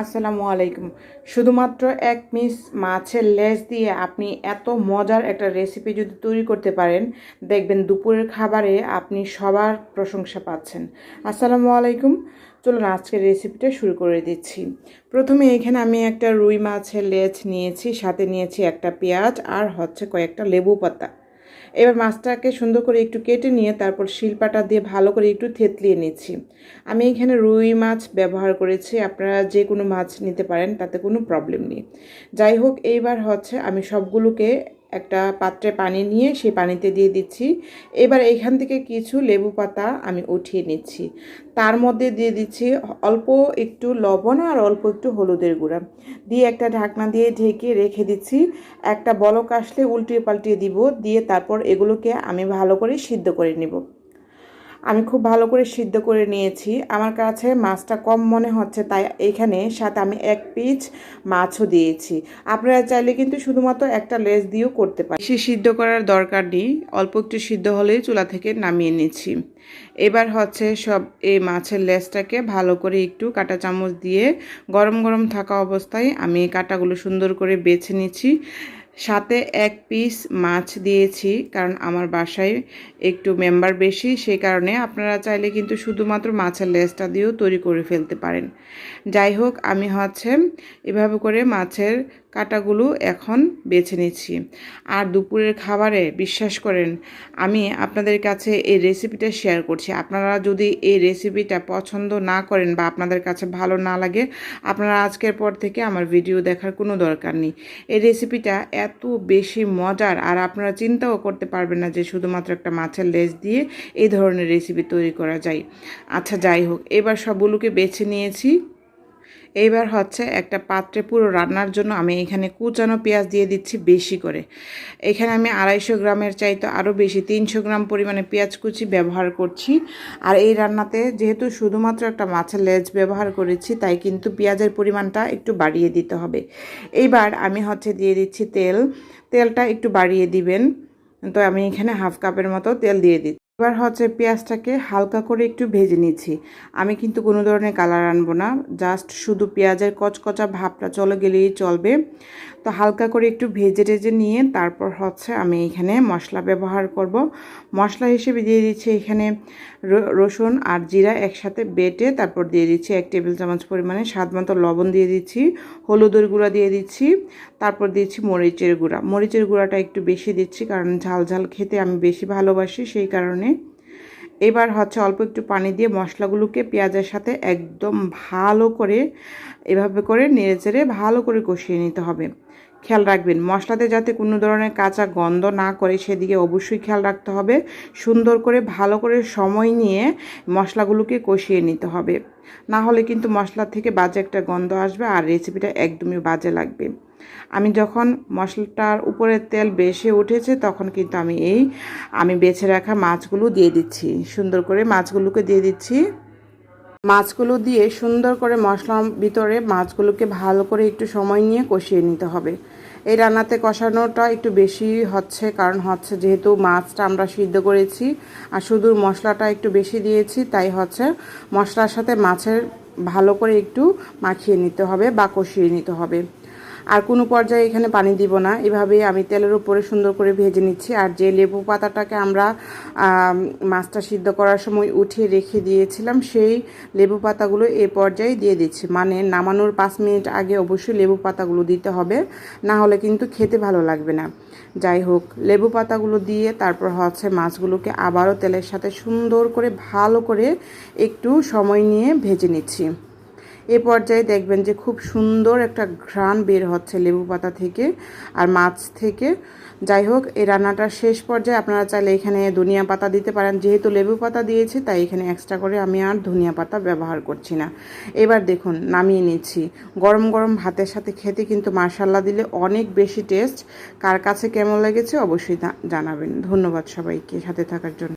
আসসালামু আলাইকুম। শুধুমাত্র এক মিস মাছের লেজ দিয়ে আপনি এত মজার একটা রেসিপি যদি তৈরি করতে পারেন, দেখবেন দুপুরের খাবারে আপনি সবার প্রশংসা পাচ্ছেন। আসসালামু আলাইকুম। চলুন আজকের রেসিপিটা শুরু করে দিচ্ছি। প্রথমে এখানে আমি একটা রুই মাছের লেজ নিয়েছি, সাথে নিয়েছি একটা পেঁয়াজ আর হচ্ছে কয়েকটা লেবু পাতা। এবার মাছটাকে সুন্দর করে একটু কেটে নিয়ে তারপর শিলপাটা দিয়ে ভালো করে একটু থেতলিয়ে নিচ্ছি। আমি এখানে রুই মাছ ব্যবহার করেছি, আপনারা যে কোনো মাছ নিতে পারেন, তাতে কোনো প্রবলেম নেই। যাই হোক, এইবার হচ্ছে আমি সবগুলোকে একটা পাত্রে পানি নিয়ে সেই পানিতে দিয়ে দিচ্ছি। এবার এখান থেকে কিছু লেবু পাতা আমি উঠিয়ে নিচ্ছি। তার মধ্যে দিয়ে দিচ্ছি অল্প একটু লবণ আর অল্প একটু হলুদের গুঁড়া। দিয়ে একটা ঢাকনা দিয়ে ঢেকে রেখে দিচ্ছি। একটা বলক আসলে উল্টিয়ে পাল্টিয়ে দিব। দিয়ে তারপর এগুলোকে আমি ভালো করে সিদ্ধ করে নিব। আমি খুব ভালো করে সিদ্ধ করে নিয়েছি। আমার কাছে মাছটা কম মনে হচ্ছে, তাই এখানে সাথে আমি এক পিস মাছও দিয়েছি। আপনারা চাইলে কিন্তু শুধুমাত্র একটা লেস দিয়েও করতে পারেন। বেশি সিদ্ধ করার দরকার নেই, অল্প একটু সিদ্ধ হলেই চুলা থেকে নামিয়ে নিচ্ছি। এবার হচ্ছে সব এই মাছের লেজটাকে ভালো করে একটু কাঁটা চামচ দিয়ে গরম গরম থাকা অবস্থায় আমি কাঁটাগুলো সুন্দর করে বেছে নিচ্ছি। সাথে এক পিস মাছ দিয়েছি, কারণ আমার বাসায় একটু মেম্বার বেশি, সেই কারণে আপনারা চাইলে কিন্তু শুধুমাত্র মাছের লেজটা দিয়েও তৈরি করে ফেলতে পারেন। যাই হোক, আমি হচ্ছে এভাবে করে মাছের কাটাগুলো এখন বেছে নিচ্ছি। আর দুপুরের খাবারে বিশ্বাস করেন, আমি আপনাদের কাছে এই রেসিপিটা শেয়ার করছি। আপনারা যদি এই রেসিপিটা পছন্দ না করেন বা আপনাদের কাছে ভালো না লাগে, আপনারা আজকের পর থেকে আমার ভিডিও দেখার কোনো দরকার নেই। এই রেসিপিটা এত বেশি মজার আর আপনারা চিন্তাও করতে পারবেন না যে শুধুমাত্র একটা মাছের লেজ দিয়ে এই ধরনের রেসিপি তৈরি করা যায়। আচ্ছা যাই হোক, এবার সবগুলোকে বেছে নিয়েছি। এইবার হচ্ছে একটা পাত্রে পুরো রান্নার জন্য আমি এখানে কুচানো পেঁয়াজ দিয়ে দিচ্ছি বেশি করে। এখানে আমি আড়াইশো গ্রামের চাইতে আরও বেশি, তিনশো গ্রাম পরিমাণে পেঁয়াজ কুচি ব্যবহার করছি। আর এই রান্নাতে যেহেতু শুধুমাত্র একটা মাছের লেজ ব্যবহার করেছি, তাই কিন্তু পেঁয়াজের পরিমাণটা একটু বাড়িয়ে দিতে হবে। এইবার আমি হচ্ছে দিয়ে দিচ্ছি তেল। তেলটা একটু বাড়িয়ে দিবেন। তো আমি এখানে হাফ কাপের মতো তেল দিয়ে দিচ্ছি। এবার হচ্ছে পেঁয়াজটাকে হালকা করে একটু ভেজে নিচ্ছি। আমি কিন্তু কোনো ধরনের কালার আনব না, জাস্ট শুধু পেঁয়াজের কচকচা ভাবটা চলে গেলেই চলবে। তো হালকা করে একটু ভেজে টেজে নিয়ে তারপর হচ্ছে আমি এখানে মশলা ব্যবহার করব। মশলা হিসেবে দিয়ে দিচ্ছি এখানে রসুন আর জিরা একসাথে বেটে তারপর দিয়ে দিচ্ছি এক টেবিল চামচ পরিমাণে স্বাদ মতো লবণ দিয়ে দিচ্ছি, হলুদের গুঁড়া দিয়ে দিচ্ছি, তারপর দিচ্ছি মরিচের গুঁড়া। মরিচের গুঁড়াটা একটু বেশি দিচ্ছি কারণ ঝাল ঝাল খেতে আমি বেশি ভালোবাসি সেই কারণে। এবার হচ্ছে অল্প একটু পানি দিয়ে মশলাগুলোকে পেঁয়াজের সাথে একদম ভালো করে এভাবে করে নেড়ে চেড়ে ভালো করে কষিয়ে নিতে হবে। খেয়াল রাখবেন, মশলাতে যাতে কোনো ধরনের কাঁচা গন্ধ না করে সেদিকে অবশ্যই খেয়াল রাখতে হবে। সুন্দর করে ভালো করে সময় নিয়ে মশলাগুলোকে কষিয়ে নিতে হবে। না হলে কিন্তু মশলা থেকে বাজে একটা গন্ধ আসবে আর রেসিপিটা একদমই বাজে লাগবে। আমি যখন মশলাটার উপরে তেল বেশি উঠেছে, তখন কিন্তু আমি এই, আমি বেছে রাখা মাছগুলো দিয়ে দিচ্ছি। সুন্দর করে মাছগুলোকে দিয়ে দিচ্ছি। মাছগুলো দিয়ে সুন্দর করে মশলার ভিতরে মাছগুলোকে ভালো করে একটু সময় নিয়ে কষিয়ে নিতে হবে। এই রান্নাতে কষানোটা একটু বেশি হচ্ছে, কারণ হচ্ছে যেহেতু মাছটা আমরা সিদ্ধ করেছি আর শুধু মশলাটা একটু বেশি দিয়েছি, তাই হচ্ছে মশলার সাথে মাছের ভালো করে একটু মাখিয়ে নিতে হবে বা কষিয়ে নিতে হবে। আর কোনো পর্যায়ে এখানে পানি দিব না। এভাবে আমি তেলের উপরে সুন্দর করে ভেজে নিচ্ছি। আর যে লেবু পাতাটাকে আমরা মাছটা সিদ্ধ করার সময় উঠিয়ে রেখে দিয়েছিলাম, সেই লেবু পাতাগুলো এ পর্যায়ে দিয়ে দিচ্ছি। মানে নামানোর পাঁচ মিনিট আগে অবশ্যই লেবু পাতাগুলো দিতে হবে, না হলে কিন্তু খেতে ভালো লাগবে না। যাই হোক, লেবু পাতাগুলো দিয়ে তারপর হচ্ছে মাছগুলোকে আবারও তেলের সাথে সুন্দর করে ভালো করে একটু সময় নিয়ে ভেজে নিচ্ছি। এ পর্যায়ে দেখবেন যে খুব সুন্দর একটা ঘ্রাণ বের হচ্ছে লেবু পাতা থেকে আর মাছ থেকে। যাই হোক, এই রান্নাটার শেষ পর্যায়ে আপনারা চাইলে এখানে ধনিয়া পাতা দিতে পারেন। যেহেতু লেবু পাতা দিয়েছি, তাই এখানে এক্সট্রা করে আমি আর ধনিয়া পাতা ব্যবহার করছি না। এবার দেখুন, নামিয়ে নিচ্ছি। গরম গরম ভাতের সাথে খেতে কিন্তু মার্শাল্লা দিলে অনেক বেশি টেস্ট কার কাছে কেমন লেগেছে অবশ্যই জানাবেন। ধন্যবাদ সবাইকে সাথে থাকার জন্য।